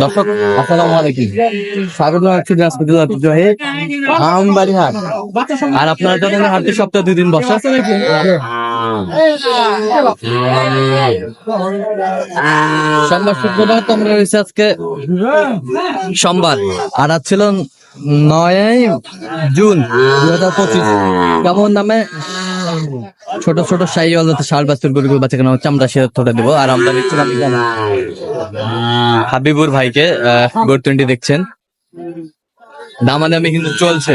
দর্শক, আসসালামু আলাইকুম। স্বাগত জানাচ্ছি ঐতিহ্যবাহী আমবাড়ি হাট আর আপনারা জানেন হাটটি সপ্তাহে দুই দিন সোমবার শুক্রবার তো আমরা রয়েছে আজকে সোমবার। আর আজ ছিল নয় জুন দু হাজার পঁচিশ। কেমন নামে? ছোট ছোট সাই অলতে ষাট বাস্তুর গরু বাচ্চা কেন? হচ্ছে আমরা সে তথ্যটা দেবো। আর আমরা দেখছিলাম হাবিবুর ভাইকে গরু তিনটি দেখছেন। দামাদামি কিন্তু চলছে।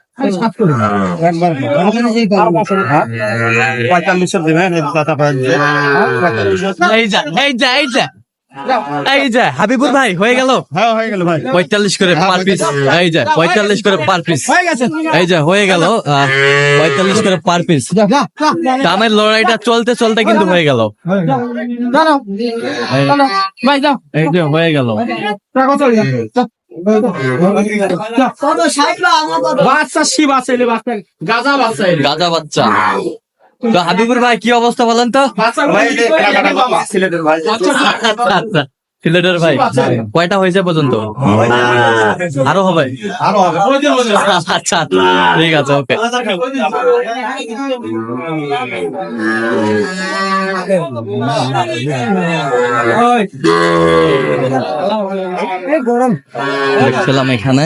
পঁয়তাল্লিশের দেবেন এই যা এই যা এই যা এই যা। হাবিবুর ভাই হয়ে গেল। হ্যাঁ হয়ে গেল ভাই। পঁয়তাল্লিশ করে পার পিস। এই যা পঁয়তাল্লিশ করে পার পিস। এই যা হয়ে গেল। পঁয়তাল্লিশ করে পার পিস। দামের লড়াইটা চলতে চলতে কিন্তু হয়ে গেল। এই যে হয়ে গেল। বাচ্চা শিব আছে গাজা বাচ্চা গাজা বাচ্চা। তো হাবিবুর ভাই কি অবস্থা বলেন তো? সিলেটের ভাই আচ্ছা। কয়টা হয়েছে পর্যন্ত? আরও হবে? আরও হবে আচ্ছা ঠিক আছে ওকে। দেখছিলাম এখানে।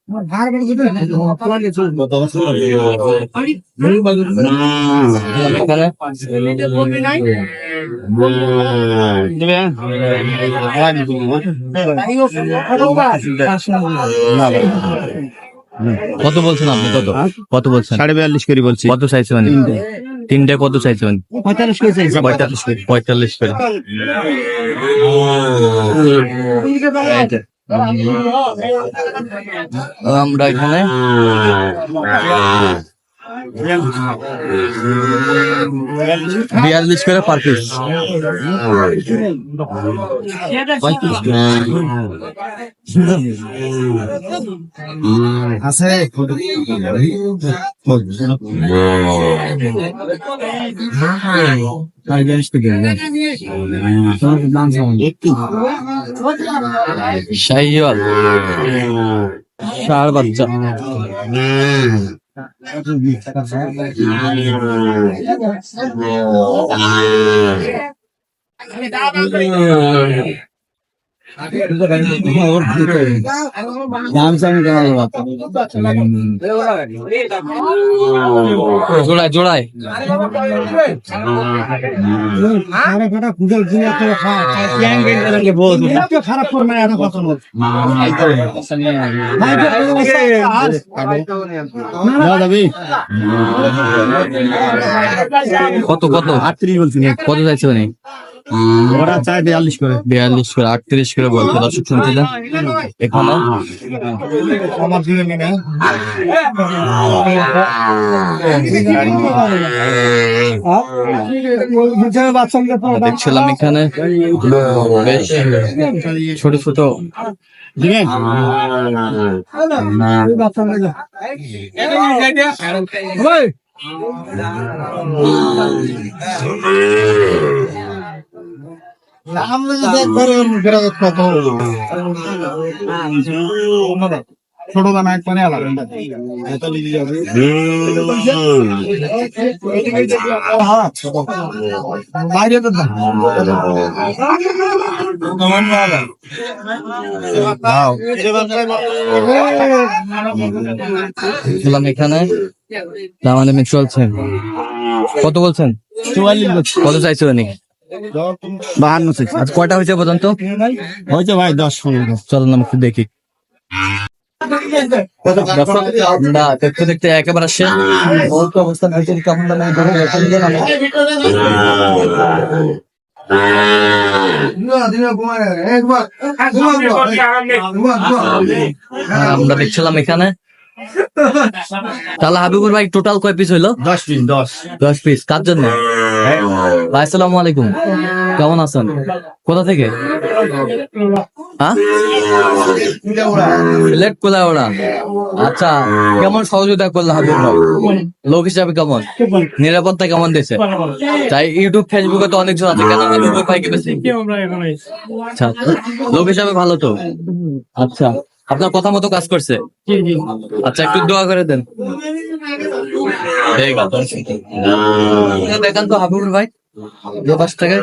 কত বলছেন আপনি কত কত বলছেন সাড়ে বিয়াল্লিশ করে বলছি কত চাইছে মানে তিনটে কত চাইছে মানে পঁয়তাল্লিশ করে চাইছে পঁয়তাল্লিশ করে পঁয়তাল্লিশ করে আমরা এখানে বিয়াল্লিশ করে পার পিস আছে শাহিওয়াল। ষাড় বাচ্চা Thank you. জোড়ায় জোড়ায় খারাপ করবে এত কথা কত কত? আটত্রিশ বলছি। কত চাইছে মানে ওরা চায় বিয়াল্লিশ করে। বিয়াল্লিশ করে আটত্রিশ করে বলছে দর্শক এখানে দিলে নেবে আমরা দেখছিলাম এখানে বেশ ছোট ছোট। ছোট দানা এক পানে আলাদা। বাইরে তো এখানে? দামাদামি চলছে কত বলছেন? কত চাইছো উনি? বাহান্ন থেকে আজ কয়টা হয়েছে পর্যন্ত? হয়েছে ভাই দশ পনেরো। চলো না একটু দেখি। দেখতে দেখতে একেবারে শেষ। অবস্থান হয়েছে কেমন আমরা দেখছিলাম এখানে। তাহলে হাবিবুর ভাই টোটাল কয় পিস হইল? দশ পিস দশ। দশ পিস কার জন্য? ভাই আসসালামু আলাইকুম। কেমন আছেন? কোথা থেকে? হ্যাঁ? সিলেট কোলাওড়া। আচ্ছা কেমন সহযোগিতা করলে হাবিব ভাই? লোক হিসাবে কেমন? নিরাপত্তা কেমন দিয়েছে? তাই ইউটিউব ফেসবুকে তো অনেকজন আছে। কেন হাবিব ভাইকে বেশি আচ্ছা লোক হিসাবে ভালো তো? আচ্ছা আপনার কথা মতো কাজ করছে। আচ্ছা একটু দোয়া করে দেন। দেখান তো হাবিবুর ভাই। যে পাঁচ থেকে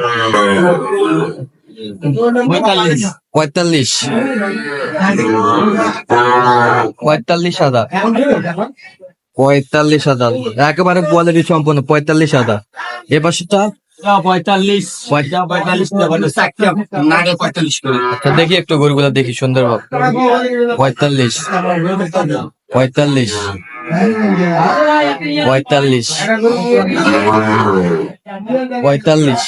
পঁয়তাল্লিশ। পঁয়তাল্লিশ। হাজার। পঁয়তাল্লিশ হাজার। একেবারে কোয়ালিটি সম্পন্ন পঁয়তাল্লিশ হাজার। এ পাশেটা আচ্ছা, দেখি একটু গরুগুলা দেখি সুন্দর ভাব। পঁয়তাল্লিশ। পঁয়তাল্লিশ। পঁয়তাল্লিশ। পঁয়তাল্লিশ।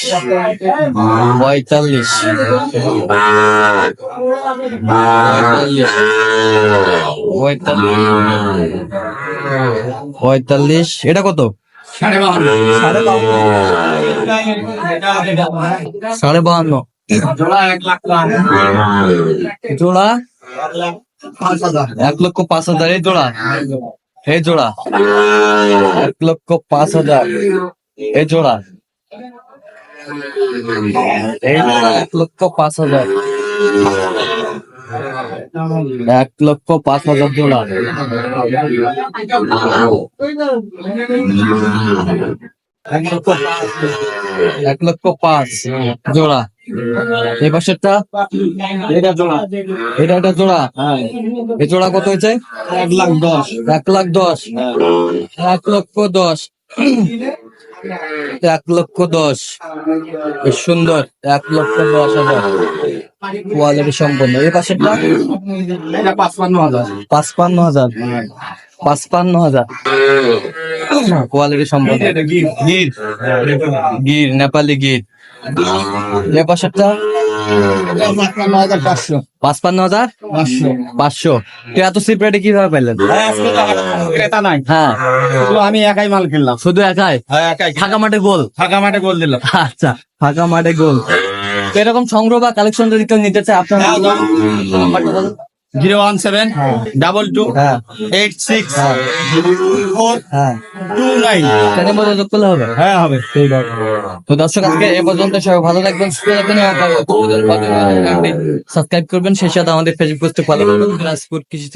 পঁয়তাল্লিশ। পঁয়তাল্লিশ। পঁয়তাল্লিশ। এটা কত? সাড়ে বাহান্ন। সাড়ে বাহান্ন। জোড়া এক লক্ষ পাঁচ হাজার এই জোড়া? এই জোড়া? এক লক্ষ পাঁচ হাজার। এই জোড়া? এই জোড়া এক লক্ষ পাঁচ হাজার। এক লক্ষ পাঁচ হাজার জোড়া। এক লক্ষ এক লক্ষ পাঁচ। জোড়া। এই পাশেরটা? এটা জোড়া। এটা একটা জোড়া? এই জোড়া কত হয়েছে? এক লাখ দশ। এক লাখ দশ। এক লক্ষ দশ। এক লক্ষ দশ। সুন্দর। এক লক্ষ দশ হাজার। কোয়ালিটি সম্পন্ন। এই পাশেরটা? পাঁচপান্ন হাজার। পাঁচপান্ন হাজার। পাঁচপান্ন হাজার। কোয়ালিটি সম্পন্ন। গির নেপালি গির। এ পাশেরটা পাঁচপান্ন হাজার? পাঁচশো। পাঁচশো। পাঁচশো এত সিপ রেটে কীভাবে পেলেন ক্রেতা নাই। হ্যাঁ। শুধু আমি একাই মাল কিনলাম। শুধু একাই? হ্যাঁ একাই। ফাঁকা মাঠে গোল? ফাঁকা মাঠে গোল দিলাম। আচ্ছা ফাঁকা মাঠে গোল। তো এরকম সংগ্রহ বা কালেকশন যদি কেউ নিতে চায় আপনার। Zero one seven double two হ্যাঁ। এইট সিক্স ফোর হ্যাঁ। Two nine. তাদের মধ্যে যোগ করলে হবে? হ্যাঁ হবে। তো দর্শক আজকে এ পর্যন্ত সবাই ভালো থাকবেন সুস্থ থাকবেন সাবস্ক্রাইব করবেন। সেই সাথে আমাদের ফেসবুক পোস্টে ফলো করবেন। দিনাজপুর কৃষি